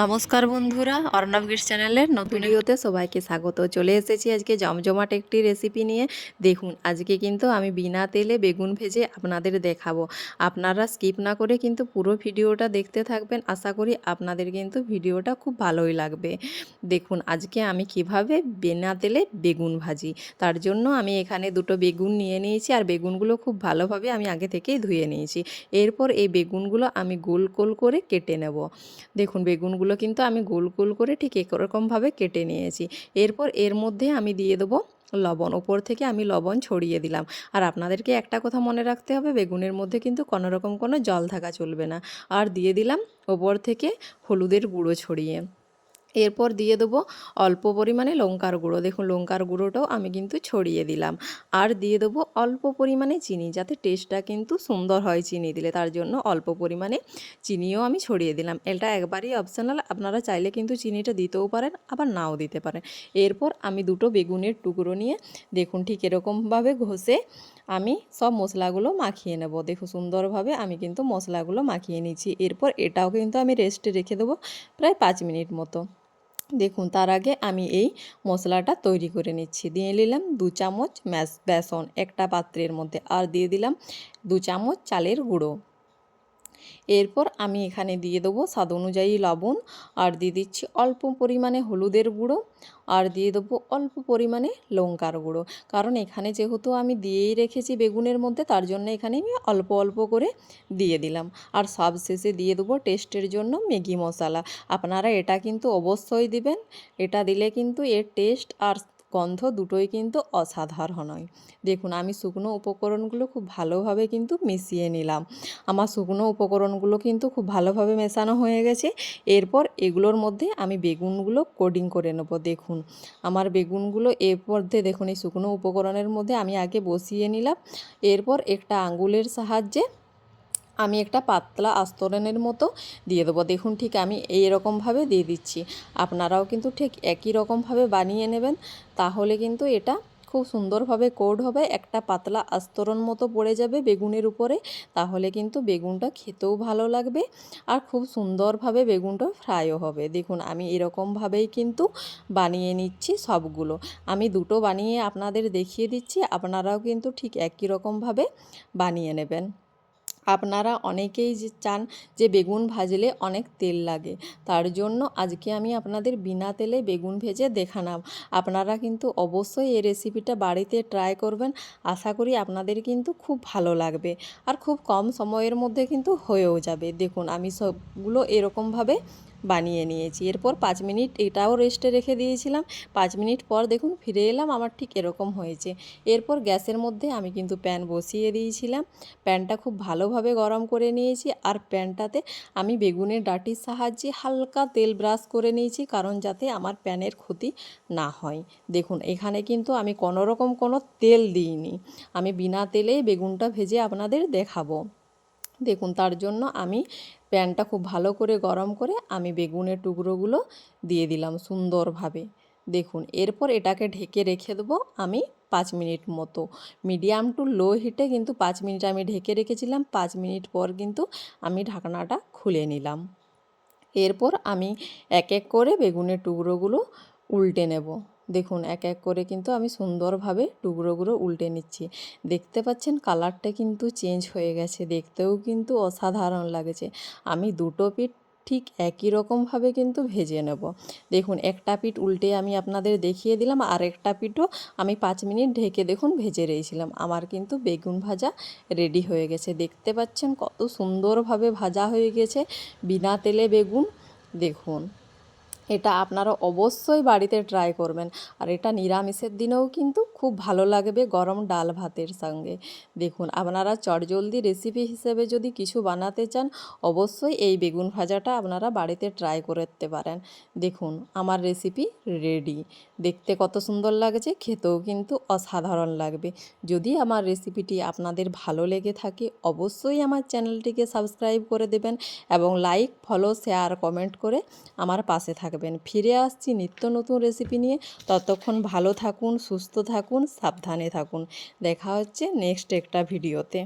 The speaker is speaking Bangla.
নমস্কার বন্ধুরা, অর্ণব গিস চ্যানেলের নতুন ভিডিওতে সবাইকে স্বাগত। চলে এসেছি আজকে জমজমাট একটি রেসিপি নিয়ে। দেখুন, আজকে কিন্তু আমি বিনা তেলে বেগুন ভেজে আপনাদের দেখাবো। আপনারা স্কিপ না করে কিন্তু পুরো ভিডিওটা দেখতে থাকবেন। আশা করি আপনাদের কিন্তু ভিডিওটা খুব ভালোই লাগবে। দেখুন, আজকে আমি কীভাবে বিনা তেলে বেগুন ভাজি। তার জন্য আমি এখানে দুটো বেগুন নিয়ে নিয়েছি আর বেগুনগুলো খুব ভালোভাবে আমি আগে থেকেই ধুয়ে নিয়েছি। এরপর এই বেগুনগুলো আমি গোল গোল করে কেটে নেব। দেখুন, বেগুনগুলো কিন্তু আমি গোল গোল করে ঠিক এরকমভাবে কেটে নিয়েছি। এরপর এর মধ্যে আমি দিয়ে দেবো লবণ। ওপর থেকে আমি লবণ ছড়িয়ে দিলাম। আর আপনাদেরকে একটা কথা মনে রাখতে হবে, বেগুনের মধ্যে কিন্তু কোনোরকম কোনো জল থাকা চলবে না। আর দিয়ে দিলাম ওপর থেকে হলুদের গুঁড়ো ছড়িয়ে। এরপর দিয়ে দেবো অল্প পরিমাণে লঙ্কার গুঁড়ো। দেখুন, লঙ্কার গুঁড়োটাও আমি কিন্তু ছড়িয়ে দিলাম। আর দিয়ে দেবো অল্প পরিমাণে চিনি, যাতে টেস্টটা কিন্তু সুন্দর হয় চিনি দিলে। তার জন্য অল্প পরিমাণে চিনিও আমি ছড়িয়ে দিলাম। এটা একবারই অপশনাল আপনারা চাইলে কিন্তু চিনিটা দিতেও পারেন, আবার নাও দিতে পারেন। এরপর আমি দুটো বেগুনের টুকরো নিয়ে, দেখুন, ঠিক এরকমভাবে ঘষে আমি সব মশলাগুলো মাখিয়ে নেব। দেখো সুন্দরভাবে আমি কিন্তু মশলাগুলো মাখিয়ে নিচ্ছি। এরপর এটাও কিন্তু আমি রেস্টে রেখে দেবো প্রায় পাঁচ মিনিট মতো। দেখুন, তার আগে আমি এই মশলাটা তৈরি করে নিচ্ছি। দিয়ে নিলাম দু চামচ ম্যাস বেসন একটা পাত্রের মধ্যে। আর দিয়ে দিলাম দু চামচ চালের গুঁড়ো। এরপর আমি এখানে দিয়ে দেবো স্বাদ অনুযায়ী লবণ, আর দিয়ে দিচ্ছি অল্প পরিমাণে হলুদের গুঁড়ো, আর দিয়ে দেবো অল্প পরিমাণে লঙ্কার গুঁড়ো। কারণ এখানে যেহেতু আমি দিয়েই রেখেছি বেগুনের মধ্যে, তার জন্য এখানে আমি অল্প অল্প করে দিয়ে দিলাম। আর সব শেষে দিয়ে দেবো টেস্টের জন্য ম্যাগি মশলা। আপনারা এটা কিন্তু অবশ্যই দিবেন। এটা দিলে কিন্তু এর টেস্ট আর গন্ধ দুটোই কিন্তু অসাধারণ হয় দেখুন, আমি শুকনো উপকরণগুলো খুব ভালোভাবে কিন্তু মিশিয়ে নিলাম। আমার শুকনো উপকরণগুলো কিন্তু খুব ভালোভাবে মেশানো হয়ে গেছে। এরপর এগুলোর মধ্যে আমি বেগুনগুলো কোডিং করে নেব, দেখুন। আমার বেগুনগুলো এর মধ্যে, দেখুন, এই শুকনো উপকরণের মধ্যে আমি আগে বসিয়ে নিলাম। এরপর একটা আঙ্গুলের সাহায্যে আমি একটা পাতলা আস্তরণের মতো দিয়ে দেবো। দেখুন ঠিক আমি এই রকমভাবে দিয়ে দিচ্ছি। আপনারাও কিন্তু ঠিক একই রকমভাবে বানিয়ে নেবেন। তাহলে কিন্তু এটা খুব সুন্দরভাবে কোড হবে, একটা পাতলা আস্তরণ মতো পড়ে যাবে বেগুনের উপরে। তাহলে কিন্তু বেগুনটা খেতেও ভালো লাগবে আর খুব সুন্দরভাবে বেগুনটা ফ্রাইও হবে। দেখুন আমি এরকমভাবেই কিন্তু বানিয়ে নিচ্ছি সবগুলো। আমি দুটো বানিয়ে আপনাদের দেখিয়ে দিচ্ছি, আপনারাও কিন্তু ঠিক একই রকমভাবে বানিয়ে নেবেন। আপনারা অনেকেই যে চান যে বেগুন ভাজলে অনেক তেল লাগে, তার জন্য আজকে আমি আপনাদের বিনা তেলে বেগুন ভেজে দেখালাম। আপনারা কিন্তু অবশ্যই এই রেসিপিটা বাড়িতে ট্রাই করবেন, আশা করি আপনাদের কিন্তু খুব ভালো লাগবে। আর খুব কম সময়ের মধ্যে কিন্তু হয়েও যাবে। দেখুন, আমি সবগুলো এরকমভাবে বানিয়ে নিয়েছি। এরপর পাঁচ মিনিট এটাও রেস্টে রেখে দিয়েছিলাম। পাঁচ মিনিট পর দেখুন ফিরে এলাম, আমার ঠিক এরকম হয়েছে। এরপর গ্যাসের মধ্যে আমি কিন্তু প্যান বসিয়ে দিয়েছিলাম। প্যানটা খুব ভালোভাবে গরম করে নিয়েছি আর প্যানটাতে আমি বেগুনের ডাটির সাহায্যে হালকা তেল ব্রাশ করে নিয়েছি কারণ যাতে আমার প্যানের ক্ষতি না হয়। দেখুন, এখানে কিন্তু আমি কোনো রকম কোনো তেল দিইনি। আমি বিনা তেলেই বেগুনটা ভেজে আপনাদের দেখাবো। দেখুন, তার জন্য আমি প্যানটা খুব ভালো করে গরম করে আমি বেগুনের টুকরোগুলো দিয়ে দিলাম সুন্দরভাবে। দেখুন, এরপর এটাকে ঢেকে রেখে দেবো আমি পাঁচ মিনিট মতো। মিডিয়াম টু লো হিটে কিন্তু পাঁচ মিনিট আমি ঢেকে রেখেছিলাম, পাঁচ মিনিট পর কিন্তু আমি ঢাকনাটা খুলে নিলাম। এরপর আমি এক এক করে বেগুনের টুকরোগুলো উল্টে নেব। দেখুন, এক এক করে কিন্তু আমি সুন্দরভাবে টুকরোগুলো উল্টে নিচ্ছি। দেখতে পাচ্ছেন কালারটা কিন্তু চেঞ্জ হয়ে গেছে। দেখতেও কিন্তু অসাধারণ লাগছে। আমি দুটো পিঠ ঠিক একই রকমভাবে কিন্তু ভেজে নেব। দেখুন, একটা পিঠ উল্টে আমি আপনাদের দেখিয়ে দিলাম, আর একটা পিঠও আমি পাঁচ মিনিট ঢেকে দেখুন ভেজে রেখেছিলাম। আমার কিন্তু বেগুন ভাজা রেডি হয়ে গেছে। দেখতে পাচ্ছেন কত সুন্দরভাবে ভাজা হয়ে গেছে। বিনা তেলে বেগুন, দেখুন। এটা আপনারা অবশ্যই বাড়িতে ট্রাই করবেন। আর এটা নিরামিষের দিনেও কিন্তু খুব ভালো লাগবে গরম ডাল ভাতের সঙ্গে। দেখুন, আপনারা চটজলদি রেসিপি হিসেবে যদি কিছু বানাতে চান, অবশ্যই এই বেগুন ভাজাটা আপনারা বাড়িতে ট্রাই করতে পারেন। দেখুন, আমার রেসিপি রেডি দেখতে কত সুন্দর লাগছে, খেতেও কিন্তু অসাধারণ লাগবে। যদি আমার রেসিপিটি আপনাদের ভালো লেগে থাকে, অবশ্যই আমার চ্যানেলটিকে সাবস্ক্রাইব করে দেবেন এবং লাইক ফলো শেয়ার কমেন্ট করে আমার পাশে থাকবেন। ফিরে আসছি নিত্য নতুন রেসিপি নিয়ে। ততক্ষণ ভালো থাকুন, সুস্থ থাকুন, সাবধানে থাকুন। দেখা হচ্ছে নেক্সট একটা ভিডিওতে